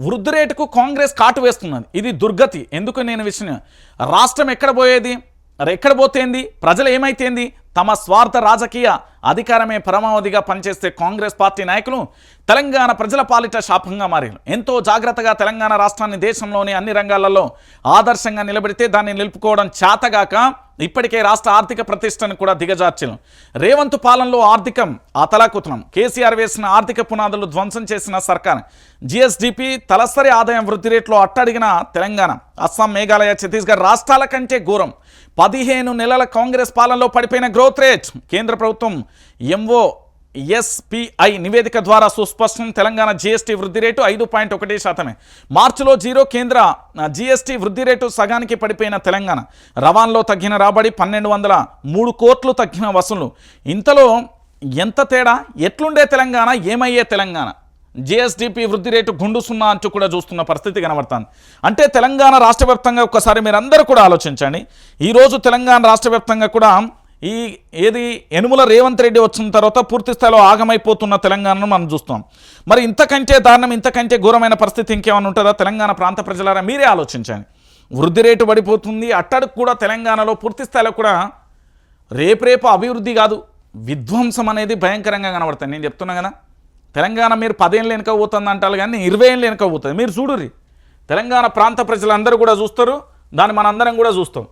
వృద్ధి రేటుకు కాంగ్రెస్ కాటు వేస్తున్నది. ఇది దుర్గతి. ఎందుకు నేను విషయం? రాష్ట్రం ఎక్కడ పోయేది? ఎక్కడ పోతేంది? ప్రజలు ఏమైతేంది? తమ స్వార్థ రాజకీయ అధికారమే పరమావధిగా పనిచేస్తే కాంగ్రెస్ పార్టీ నాయకులు తెలంగాణ ప్రజల పాలిట శాపంగా మారారు. ఎంతో జాగ్రత్తగా తెలంగాణ రాష్ట్రాన్ని దేశంలోని అన్ని రంగాలలో ఆదర్శంగా నిలబెడితే దాన్ని నిలుపుకోవడం చేతగాక ఇప్పటికే రాష్ట్ర ఆర్థిక ప్రతిష్టను కూడా దిగజార్చిన రేవంత్ పాలనలో ఆర్థికం అతలాకుతనం కేసీఆర్ వేసిన ఆర్థిక పునాదులు ధ్వంసం చేసిన సర్కార్. జిఎస్డిపి తలసరి ఆదాయం వృద్ధి రేట్లో అట్టడిగిన తెలంగాణ. అస్సాం మేఘాలయ ఛత్తీస్గఢ్ రాష్ట్రాల కంటే ఘోరం. పదిహేను నెలల కాంగ్రెస్ పాలనలో పడిపోయిన గ్రోత్ రేట్ కేంద్ర ప్రభుత్వం ఎంఓ ఎస్పిఐ నివేదిక ద్వారా సుస్పష్టం. తెలంగాణ జీఎస్టీ వృద్ధి రేటు ఐదు పాయింట్ ఒకటి శాతమే. మార్చిలో జీరో కేంద్ర జీఎస్టీ వృద్ధి రేటు సగానికి పడిపోయిన తెలంగాణ. రవాణాలో తగ్గిన రాబడి పన్నెండు వందల మూడు కోట్లు తగ్గిన వసూలు. ఇంతలో ఎంత తేడా? ఎట్లుండే తెలంగాణ? ఏమయ్యే తెలంగాణ? జిఎస్డిపి వృద్ధి రేటు గుండు సున్నా అంటూ కూడా చూస్తున్న పరిస్థితి కనబడుతుంది. అంటే తెలంగాణ రాష్ట్ర వ్యాప్తంగా ఒక్కసారి మీరందరూ కూడా ఆలోచించండి. ఈరోజు తెలంగాణ రాష్ట్ర వ్యాప్తంగా కూడా ఈ ఏది యనుమల రేవంత్ రెడ్డి వచ్చిన తర్వాత పూర్తి స్థాయిలో ఆగమైపోతున్న తెలంగాణను మనం చూస్తాం మరి ఇంతకంటే దారుణం ఇంతకంటే ఘోరమైన పరిస్థితి ఇంకేమైనా ఉంటుందా? తెలంగాణ ప్రాంత ప్రజలారా మీరే ఆలోచించండి. వృద్ధి రేటు పడిపోతుంది అట్టడుకు కూడా తెలంగాణలో పూర్తి స్థాయిలో కూడా రేపు రేపు అభివృద్ధి కాదు. విధ్వంసం అనేది భయంకరంగా కనబడుతుంది. నేను చెప్తున్నా కదా తెలంగాణ మీరు పదేళ్ళు వెనుక పోతుంది అంటారు కానీ ఇరవై ఏళ్ళు వెనుక పోతుంది. మీరు చూడుర్రి తెలంగాణ ప్రాంత ప్రజలందరూ కూడా చూస్తారు దాన్ని మనందరం కూడా చూస్తాం.